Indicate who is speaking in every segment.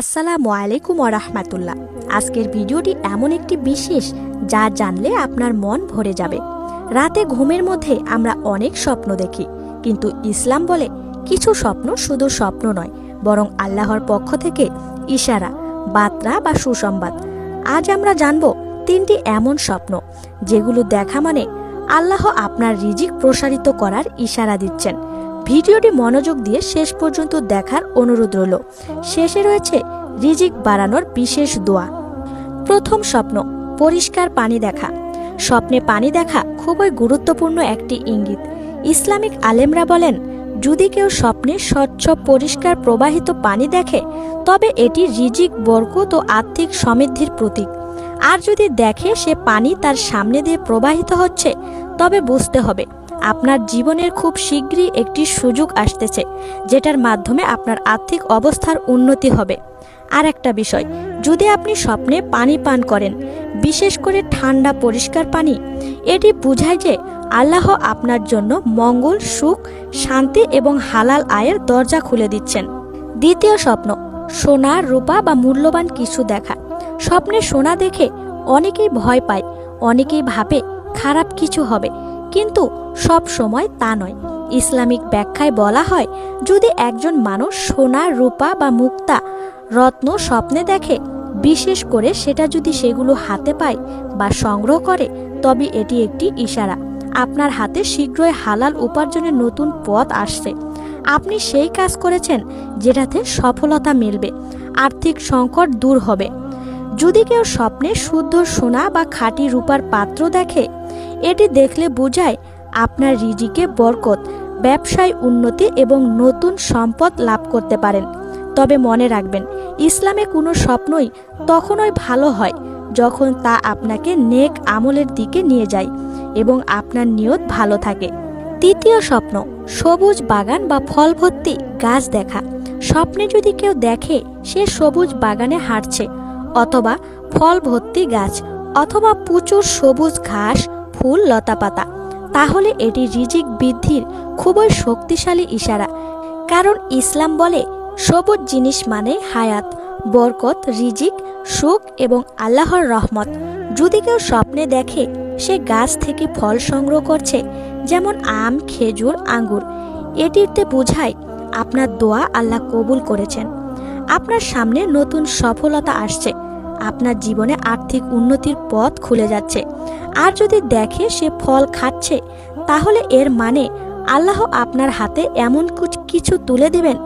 Speaker 1: আসসালামু আলাইকুম রাহমাতুল্লাহ। আজকের ভিডিওটি এমন একটি বিশেষ যা জানলে আপনার মন ভরে যাবে। রাতে ঘুমের মধ্যে আমরা অনেক স্বপ্ন দেখি, কিন্তু ইসলাম বলে কিছু স্বপ্ন শুধু স্বপ্ন নয়, বরং আল্লাহর পক্ষ থেকে ইশারা, বার্তা বা সুসংবাদ। আজ আমরা জানব তিনটি এমন স্বপ্ন, যেগুলো দেখা মানে আল্লাহ আপনার রিজিক প্রসারিত করার ইশারা দিচ্ছেন। ভিডিওটি মনোযোগ দিয়ে শেষ পর্যন্ত দেখার অনুরোধ রইল। শেষে রয়েছে রিজিক বাড়ানোর বিশেষ দোয়া। প্রথম স্বপ্ন, পরিষ্কার পানি দেখা। স্বপ্নে পানি দেখা খুবই গুরুত্বপূর্ণ একটি ইঙ্গিত। ইসলামিক আলেমরা বলেন, যদি কেউ স্বপ্নে স্বচ্ছ, পরিষ্কার, প্রবাহিত পানি দেখে, তবে এটি রিজিক, বরকত ও আর্থিক সমৃদ্ধির প্রতীক। আর যদি দেখে সে পানি তার সামনে দিয়ে প্রবাহিত হচ্ছে, তবে বুঝতে হবে আপনার জীবনের খুব শীঘ্রই একটি সুযোগ আসতেছে, যেটার মাধ্যমে আপনার আর্থিক অবস্থার উন্নতি হবে। আর একটা বিষয়, যদি আপনি স্বপ্নে পানি পান করেন, বিশেষ করে ঠান্ডা পরিষ্কার পানি, এটি বোঝায় যে আল্লাহ আপনার জন্য মঙ্গল, সুখ, শান্তি এবং হালাল আয়ের দরজা খুলে দিচ্ছেন। দ্বিতীয় স্বপ্ন, সোনা, রূপা বা মূল্যবান কিছু দেখা। স্বপ্নে সোনা দেখে অনেকেই ভয় পায়, অনেকেই ভাবে খারাপ কিছু হবে। কিন্তু সব সময় তা নয়। ইসলামিক ব্যাখ্যায় বলা হয়, যদি একজন মানুষ সোনা, রূপা বা মুক্তা, রত্ন, স্বপ্নে দেখে, বিশেষ করে সেটা যদি সেগুলো হাতে পায় বা সংগ্রহ করে, তবে এটি একটি ইশারা। আপনার হাতে শীঘ্রই হালাল উপার্জনের নতুন পথ আসছে। আপনি সেই কাজ করেছেন যেটাতে সফলতা মিলবে, আর্থিক সংকট দূর হবে। যদি কেউ স্বপ্নে শুদ্ধ সোনা বা খাঁটি রূপার পাত্র দেখে এটি দেখলে বোঝায় আপনার রিজিকে বরকত, ব্যবসায় উন্নতি এবং নতুন সম্পদ লাভ করতে পারেন। তবে মনে রাখবেন, ইসলামে কোনো স্বপ্নই তখনই ভালো হয় যখন তা আপনাকে নেক আমলের দিকে নিয়ে যায় এবং আপনার নিয়ত ভালো থাকে। তৃতীয় স্বপ্ন, সবুজ বাগান বা ফল ভর্তি গাছ দেখা। স্বপ্নে যদি কেউ দেখে সে সবুজ বাগানে হাঁটছে অথবা ফল ভর্তি গাছ অথবা প্রচুর সবুজ ঘাস ফুল লতাপাতা তাহলে এটি রিজিক বৃদ্ধির খুবই শক্তিশালী ইশারা। কারণ ইসলাম বলে, সবুজ জিনিস মানে হায়াত, বরকত, রিজিক, সুখ এবং আল্লাহর রহমত। যদি কেউ স্বপ্নে দেখে, সে গাছ থেকে ফল সংগ্রহ করছে, যেমন আম, খেজুর, আঙ্গুর। এটিতে বোঝায়, আপনার দোয়া আল্লাহ কবুল করেছেন। আপনার সামনে নতুন সফলতা আসছে। আপনার জীবনে আর্থিক উন্নতির পথ খুলে যাচ্ছে। আর যদি দেখে সে ফল খাচ্ছে, তাহলে এর মানে আল্লাহ আপনার হাতে এমন কুছ- তুলে দেবেন,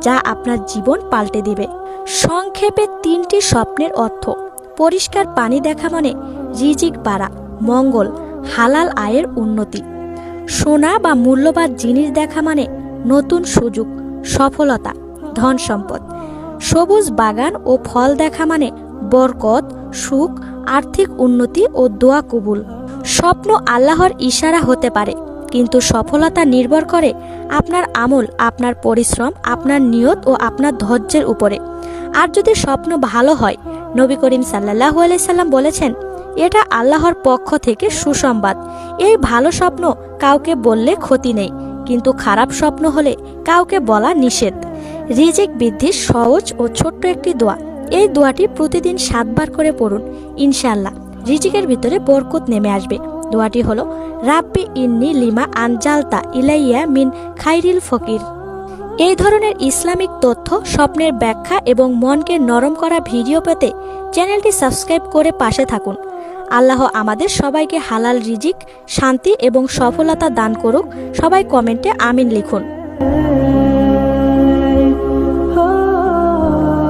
Speaker 1: যা আপনার জীবন পাল্টে দিবে। সংক্ষেপে তিনটি স্বপ্নের অর্থ। পরিষ্কার পানি দেখা মানে রিজিক বাড়া, মঙ্গল, হালাল আয়ের উন্নতি। সোনা বা মূল্যবান জিনিস দেখা মানে নতুন সুযোগ, সফলতা, ধন সম্পদ। সবুজ বাগান ও ফল দেখা মানে বরকত, সুখ, আর্থিক উন্নতি ও দোয়া কবুল। স্বপ্ন আল্লাহর ইশারা হতে পারে, কিন্তু সফলতা নির্ভর করে আপনার আমল, আপনার পরিশ্রম, আপনার নিয়ত ও আপনার ধৈর্যের উপরে। আর যদি স্বপ্ন ভালো হয়, নবী করিম সাল্লাহ সাল্লাম বলেছেন, এটা আল্লাহর পক্ষ থেকে সুসংবাদ। এই ভালো স্বপ্ন কাউকে বললে ক্ষতি নেই, কিন্তু খারাপ স্বপ্ন হলে কাউকে বলা নিষেধ। রিজিক বৃদ্ধির সহজ ও ছোট্ট একটি দোয়া। এই দোয়াটি প্রতিদিন সাতবার করে পড়ুন ইনশাল্লাহ রিজিকের ভিতরে বরকত নেমে আসবে। দোয়াটি হলো, রাব্বি ইন্নি লিমা আনজালতা ইলাইয়া মিন খাইরিল ফকির। এই ধরনের ইসলামিক তথ্য, স্বপ্নের ব্যাখ্যা এবং মনকে নরম করা ভিডিও পেতে চ্যানেলটি সাবস্ক্রাইব করে পাশে থাকুন। আল্লাহ আমাদের সবাইকে হালাল রিজিক, শান্তি এবং সফলতা দান করুক। সবাই কমেন্টে আমিন লিখুন।